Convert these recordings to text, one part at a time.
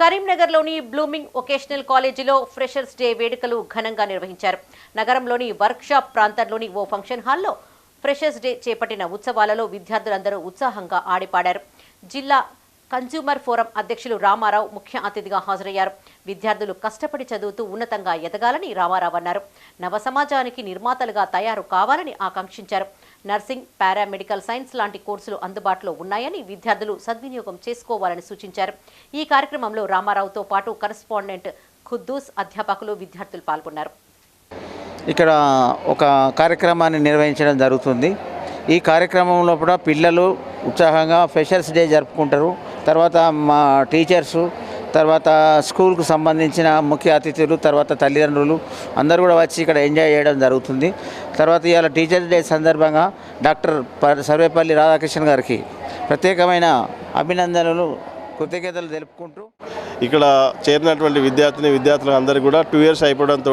కరీంనగర్లోని blooming vocational కాలేజీలో freshers day వేడుకలు ఘనంగా నిర్వహించారు. నగరంలోని వర్క్షాప్ ప్రాంతంలోని ఓ ఫంక్షన్ హాల్లో ఫ్రెషర్స్ డే చేపట్టిన ఉత్సవాలలో విద్యార్థులందరూ ఉత్సాహంగా ఆడిపాడారు. జిల్లా కన్స్యూమర్ ఫోరం అధ్యక్షులు రామారావు ముఖ్య అతిథిగా హాజరయ్యారు. విద్యార్థులు కష్టపడి చదువుతూ ఉన్నతంగా ఎదగాలని రామారావు అన్నారు. నవ సమాజానికి నిర్మాతలుగా తయారు కావాలని ఆకాంక్షించారు. నర్సింగ్ పారామెడికల్ సైన్స్ లాంటి కోర్సులు అందుబాటులో ఉన్నాయని విద్యార్థులు సద్వినియోగం చేసుకోవాలని సూచించారు. ఈ కార్యక్రమంలో రామారావుతో పాటు కరస్పాండెంట్ ఖుద్దూస్ అధ్యాపకులు విద్యార్థులు పాల్గొన్నారు. ఇక్కడ ఒక కార్యక్రమాన్ని నిర్వహించడం జరుగుతుంది. ఈ కార్యక్రమంలో కూడా పిల్లలు ఉత్సాహంగా ఫ్రెషర్స్ డే జరుపుకుంటారు. తర్వాత మా టీచర్సు తర్వాత స్కూల్కు సంబంధించిన ముఖ్య అతిథులు తర్వాత తల్లిదండ్రులు అందరూ కూడా వచ్చి ఇక్కడ ఎంజాయ్ చేయడం జరుగుతుంది. తర్వాత ఇవాళ టీచర్స్ డే సందర్భంగా డాక్టర్ సర్వేపల్లి రాధాకృష్ణ గారికి ప్రత్యేకమైన అభినందనలు కృతజ్ఞతలు తెలుపుకుంటూ ఇక్కడ చేరినటువంటి విద్యార్థిని విద్యార్థులు అందరికీ కూడా టూ ఇయర్స్ అయిపోవడంతో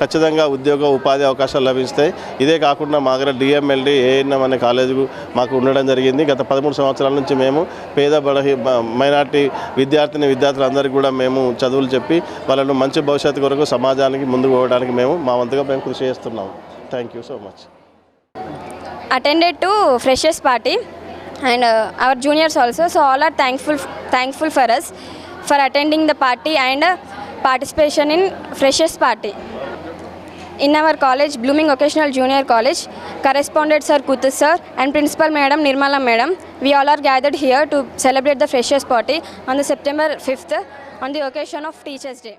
ఖచ్చితంగా ఉద్యోగ ఉపాధి అవకాశాలు లభిస్తాయి. ఇదే కాకుండా మా దగ్గర డిఎంఎల్డి ఏఎన్ఎం అనే కాలేజీ మాకు ఉండడం జరిగింది. గత పదమూడు సంవత్సరాల నుంచి మేము పేద బలహీ మైనార్టీ విద్యార్థిని విద్యార్థులందరికీ కూడా మేము చదువులు చెప్పి వాళ్ళను మంచి భవిష్యత్తు కొరకు సమాజానికి ముందుకు పోవడానికి మేము మా వంతుగా మేము కృషి చేస్తున్నాం. Thank you so much attended to freshers party and our juniors also so all are thankful thankful for us for attending the party and uh, participation in freshers party. In our college blooming Occasional junior college correspondent sir kutu sir and principal madam nirmala madam. We all are gathered here to celebrate the freshers party on the september 5th on the occasion of teachers day